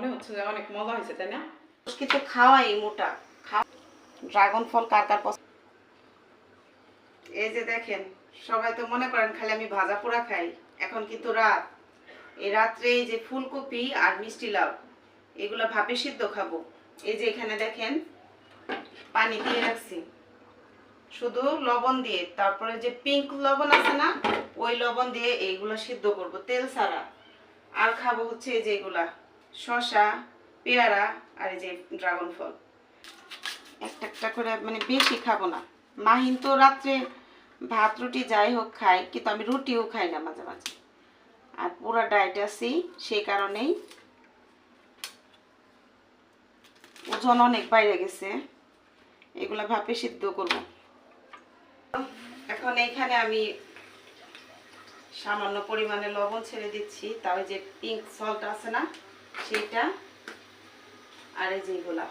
মনে হচ্ছে যে অনেক মজা হয়েছে, তাই না? কিন্তু খাওয়াই মোটা। খাওয়া ড্রাগন ফল কার কার পছন্দ? এই যে দেখেন, সবাই তো মনে করেন খালি আমি ভাজা পোড়া খাই। এখন কিন্তু রাত। এই রাত্রে এই যে ফুলকপি আর মিষ্টি লাউ, এগুলো ভাপে সিদ্ধ খাব। এই যে এখানে দেখেন, পানি দিয়ে রাখছি। শুধু লবণ দিয়ে, তারপরে যে পিঙ্ক লবণ আছে না, ওই লবণ দিয়ে এইগুলো সিদ্ধ করব, তেল ছাড়া। আর খাব হচ্ছে এই যে এগুলা। শসা পেয়ারা আর এই যে ড্রাগন ফল। একটা একটা করে মানে বেশি খাব না। মাহিন তো রাত্রে ভাত, রুটি যাই হোক খাই কিন্তু আমি রুটিও খাই না মাঝে মাঝে। আর পুরো ডায়েট আছি সেই কারণেই ওজন অনেক বাইরে গেছে। এগুলা ভাপে সিদ্ধ করব। এখন এইখানে আমি সামান্য পরিমাণে লবণ ছেড়ে দিচ্ছি। তাও যে পিঙ্ক সল্ট আছে না সেইটা আর যে এগুলা।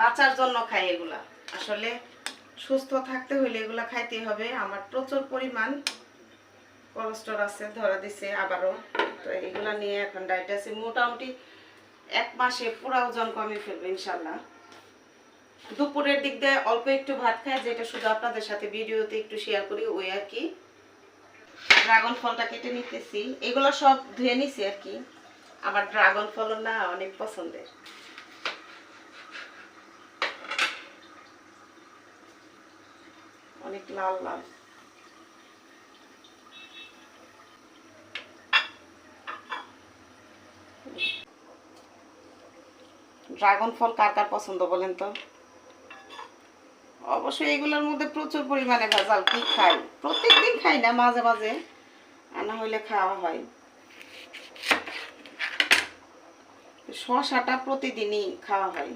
বাঁচার জন্য খাই এগুলা। আসলে সুস্থ থাকতে হইলে এগুলা খাইতে হবে। আমার প্রচুর পরিমাণ কোলেস্ট্রল আছে, ধরা দিছে আবারও। তো এগুলা নিয়ে এখন ডায়েট আছে। মোটামুটি এক মাসে পুরো ওজন কমে ফেলবে ইনশাল্লাহ দুপুরের দিক দিয়ে অল্প একটু ভাত খাই, যেটা শুধু আপনাদের সাথে ভিডিওতে একটু শেয়ার করি, ওই আর কি। ড্রাগন ফলটা কেটে নিতেছি। এগুলো সব ধুয়ে নিছি আর কি। আমার ড্রাগন ফল না অনেক পছন্দের। অনেক লাল লাল। ড্রাগন ফল কার কার পছন্দ বলেন তো? অবশ্যই এগুলোর মধ্যে প্রচুর পরিমাণে ভেজাল কি খাই? প্রত্যেকদিন খাই না, মাঝে মাঝে। আর না হইলে খাওয়া হয়। শশাটা প্রতিদিনই খাওয়া হয়।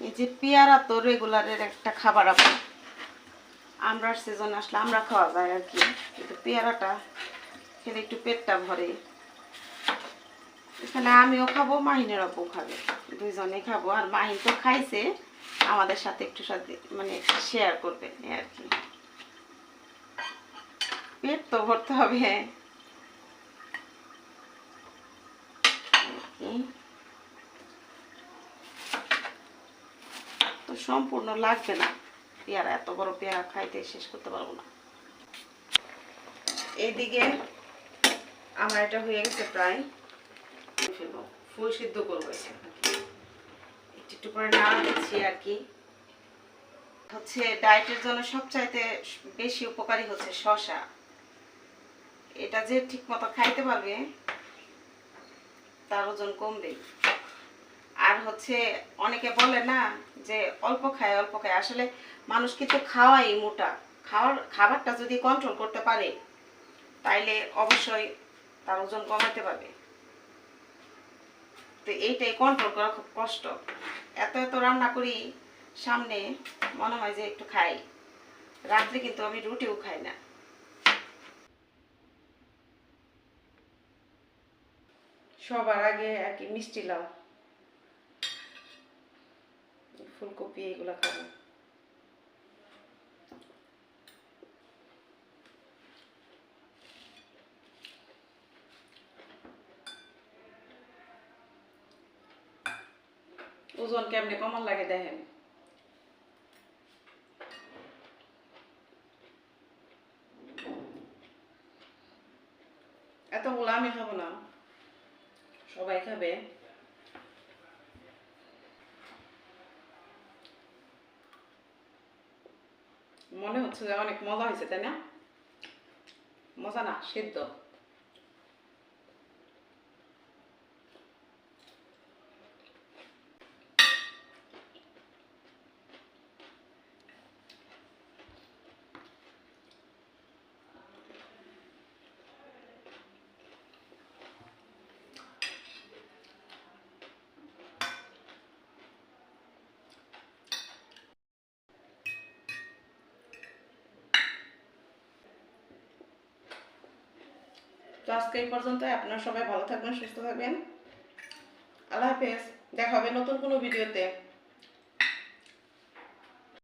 এই যে পেয়ারা তো রেগুলারের একটা খাবার আপনি আমরার সিজন আসলে আমরা খাওয়া যায় আর কি। কিন্তু পেয়ারাটা খেলে একটু পেটটা ভরে। এখানে আমিও খাব, মাহিনের আপু খাবে। দুইজনে খাব। আর মাহিন তো খাইছে, আমাদের সাথে একটু সাথে মানে শেয়ার করবে আর কি। পেট তো ভরতে হবে। তো সম্পূর্ণ লাগবে না। পেয়ারা, এত বড় পেয়ারা খাইতে শেষ করতে পারব না। এইদিকে আমার এটা হয়ে গেছে প্রায় ফেলব। ফুল সিদ্ধ করব একটু একটু করে নাড়া দিচ্ছি আর কি। হচ্ছে ডায়েটের জন্য সবচাইতে বেশি উপকারী হচ্ছে শশা এটা যে ঠিক মতো খাইতে পারবে, তার ওজন কমবে। আর হচ্ছে অনেকে বলে না যে অল্প খায় অল্প খায়। আসলে মানুষ কিন্তু খাওয়াই মোটা। খাওয়ার, খাবারটা যদি কন্ট্রোল করতে পারে, তাইলে অবশ্যই তার ওজন কমাতে পারবে। তো এইটাই কন্ট্রোল করা খুব কষ্ট। এত এত রান্না করি, সামনে মনে হয় যে একটু খাই। রাত্রে কিন্তু আমি রুটিও খাই না। সবার আগে আর কি মিষ্টি লাও ফুলকপি এগুলো খাব। ওজন কেমনে কমান লাগে দেখেন। এতগুলো আমি খাব না। সবাই খাবে। মনে হচ্ছে যে অনেক মজা হয়েছে, তাই না? মজা না, সিদ্ধ। তো আজকে এই পর্যন্ত আপনারা সবাই ভালো থাকবেন, সুস্থ থাকবেন। আল্লাহ হাফেজ। দেখা হবে নতুন কোনো ভিডিওতে।